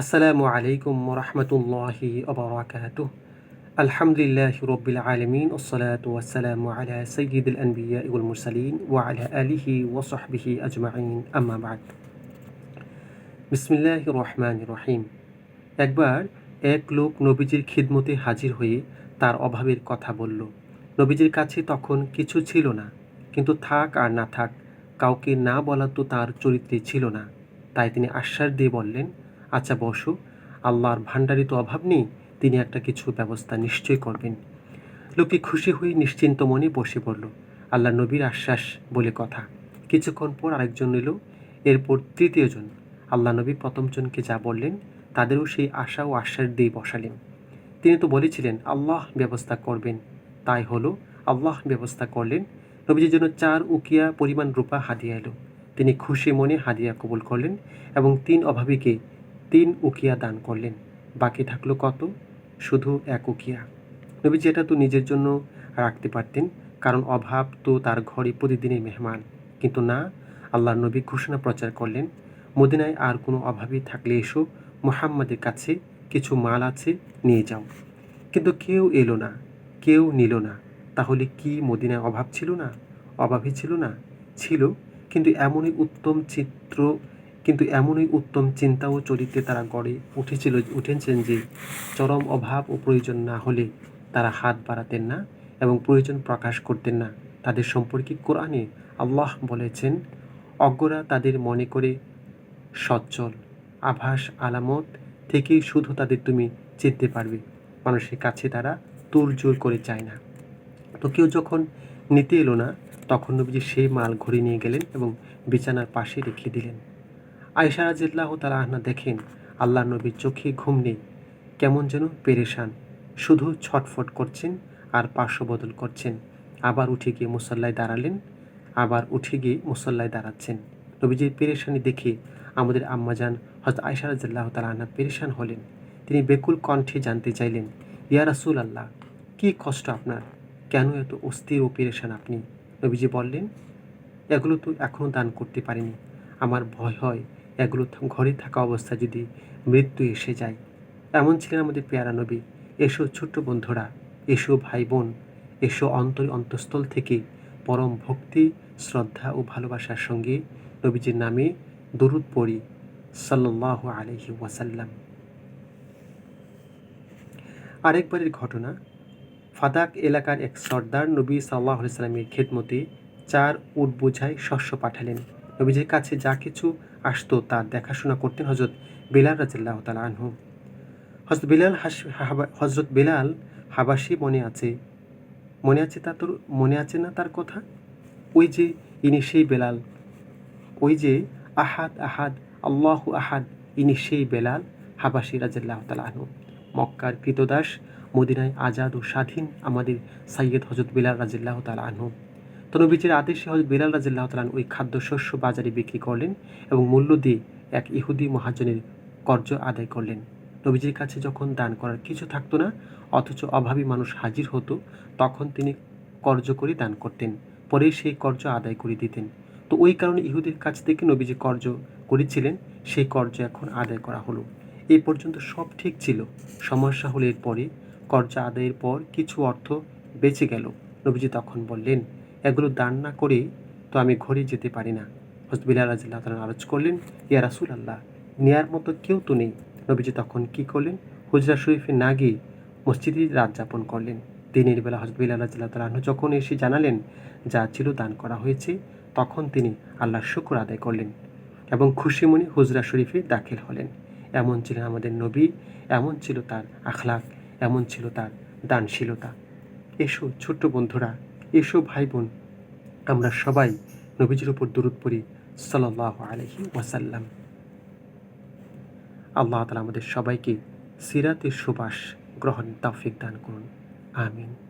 আসসালামু আলাইকুম রহমতুল্লাহি ওবরাকাতু আলহামদুলিল্লাহ রব্বিল আলমিন ওসলাত ওয়াসালাম আলা সৈয়দুল আনবিয়া ইবুল মুরসালিন ওয়া আলা আলিহি ওয়াসহবিহি আজমাইন, আম্মা বাদ। বিসমিল্লাহ রহমান রহিম। একবার এক লোক নবীজির খিদমতে হাজির হয়ে তার অভাবের কথা বলল। নবীজির কাছে তখন কিছু ছিল না, কিন্তু থাক আর না থাক, কাউকে না বলা তো তার চরিত্রে ছিল না। তাই তিনি আশ্বাস দিয়ে বললেন আচ্ছা বসো, আল্লাহর ভাণ্ডারে তো অভাব নেই তিনি একটা কিছু ব্যবস্থা নিশ্চয় করবেন। লোকে খুশি হয়ে নিশ্চিন্ত মনে বসে পড়ল। আল্লাহ নবীর আশ্বাস বলে কথা। কিছুক্ষণ পর আরেকজন এলো, এরপর তৃতীয়জন আল্লাহ নবী প্রথমজনকে যা বললেন, তাদেরও সেই আশা ও আশ্বাস দিয়ে বসালেন। তিনি তো বলেছিলেন, আল্লাহ ব্যবস্থা করবেন। তাই হলো, আল্লাহ ব্যবস্থা করলেন। নবীজির জন্য চার উকিয়া পরিমাণ রূপা হাদিয়া এলো। তিনি খুশি মনে হাদিয়া কবুল করলেন এবং তিন অভাবীকে তিন উকিয়া দান করলেন। বাকি থাকল কত? শুধু এক উকিয়া। নবীজি এটা তো নিজের জন্য রাখতে পারতেন, কারণ অভাব তো তার ঘরে প্রতিদিনের মেহমান। কিন্তু না, আল্লাহর নবী ঘোষণা প্রচার করলেন, মদিনায় আর কোনো অভাবী থাকলে এসো, মোহাম্মদের কাছে কিছু মাল আছে, নিয়ে যাও। কিন্তু কেউ এলো না, কেউ নিল না। তাহলে কি মদিনায় অভাব ছিল না? অভাবই ছিল না? ছিল, কিন্তু এমনই উত্তম চিত্র কিন্তু এমনই উত্তম চিন্তা ও চরিত্রে তারা গড়ে উঠেছিল, উঠেছেন যে চরম অভাব ও প্রয়োজন না হলে তারা হাত বাড়াতেন না এবং প্রয়োজন প্রকাশ করতেন না। তাদের সম্পর্কে কোরআনে আল্লাহ বলেছেন, অজ্ঞরা তাদের মনে করে সচ্ছল, আভাস, আলামত থেকেই শুধু তাদের তুমি চিনতে পারবে। মানুষের কাছে তারা তুলজোর করে চায় না। তো কেউ যখন নিতে এলো না, তখন নবীজি সেই মাল ঘুরে নিয়ে গেলেন এবং বিছানার পাশে রেখে দিলেন। আয়সা রাজিল্লাহ তালা আহনা দেখেন, আল্লাহ নবীর চোখে ঘুম নেই কেমন যেন পেরেশান। শুধু ছটফট করছেন আর পার্শ্ব বদল করছেন। আবার উঠে গিয়ে মুসল্লায় দাঁড়ালেন, আবার উঠে গিয়ে মুসল্লায় দাঁড়াচ্ছেন। নবীজির পেরেশানি দেখে আমাদের আম্মাজান হজরত আয়সা রাজিল্লাহ তালা আহনা পেরেশান হলেন। তিনি বেকুল কণ্ঠে জানতে চাইলেন, ইয়া রাসুল আল্লাহ কী কষ্ট আপনার? কেন এত অস্থির ও পেরেশান আপনি? নবীজি বললেন, এগুলো তো এখনও দান করতে পারিনি। আমার ভয় হয় এগুলো ঘরে থাকা অবস্থায় যদি মৃত্যু এসে যায়, এমন ছিলেন আমাদের পেয়ারা নবী, এসো ছোট্ট বন্ধুরা, এসো ভাই বোন, এসো অন্তর অন্তঃস্থল থেকে পরম ভক্তি, শ্রদ্ধা ও ভালোবাসার সঙ্গে নবীজির নামে দরুদ পড়ি সাল্লাহ আলহি ওয়াসাল্লাম। আরেকবারের ঘটনা, ফাদাক এলাকার এক সর্দার নবী সাল্লাহ সাল্লামের খেদমতে চার উট বোঝায় শস্য পাঠালেন। নবীজির কাছে যা কিছু আসতো তার দেখাশোনা করতেন হজরত বিলাল রাজিল্লাহ তালা আনহু। হজরত বিলাল হজরত বিলাল হাবাসি মনে আছে? মনে আছে তা তোর, মনে আছে না তার কথা? ওই যে ইনি সেই বেলাল। ওই যে আহাদ আহাদ, আল্লাহ আহাদ, ইনি সেই বেলাল হাবাসি রাজিল্লাহ তালা আনহু। মক্কার কৃতদাস, মদিনায় আজাদ ও স্বাধীন আমাদের সাইয়দ হজরত বিলাল রাজিল্লাহ তালা আনহু। তো নবীজির আদেশে হজরত বিলাল রাজিল্লাহ তালান ওই খাদ্যশস্য বাজারে বিক্রি করলেন এবং মূল্য দিয়ে এক ইহুদি মহাজনের কর্য আদায় করলেন। নবীজির কাছে যখন দান করার কিছু থাকতো না, অথচ অভাবী মানুষ হাজির হতো, তখন তিনি কর্য করে দান করতেন, পরে সেই কর্য আদায় করে দিতেন। তো ওই কারণে ইহুদির কাছ থেকে নবীজি কর্য করেছিলেন, সেই কর্য এখন আদায় করা হলো। এই পর্যন্ত সব ঠিক ছিল। সমস্যা হলে এরপরে কর্য আদায়ের পর কিছু অর্থ বেঁচে গেল। নবীজি তখন বললেন এগুলো দান না করে তো আমি ঘরে যেতে পারি না। হজবিল্লা রাজিল্লাহ তালা আলোচ করলেন, ইয়া রাসুল আল্লাহ নেয়ার মতো কেউ তো নেই। নবীজি তখন কি করলেন? হুজরা শরীফে না গিয়ে মসজিদে রাত যাপন করলেন। দিনের বেলা হজবিল্লা রাজিল্লাহ তালাহ যখন এসে জানালেন যা ছিল দান করা হয়েছে, তখন তিনি আল্লাহর শুক্র আদায় করলেন এবং খুশি মনে হুজরা শরীফে দাখিল হলেন। এমন ছিলেন আমাদের নবী, এমন ছিল তার আখলাক এমন ছিল তার দানশীলতা। এসো ছোট্ট বন্ধুরা এসো ভাই বোন আমরা সবাই নবীজির উপর দূরত পড়ি সাল্লাহ আলহি ওয়াসাল্লাম। আল্লাহ তালা আমাদের সবাইকে সিরাতের সুবাস গ্রহণ তাফিক দান করুন। আমিন।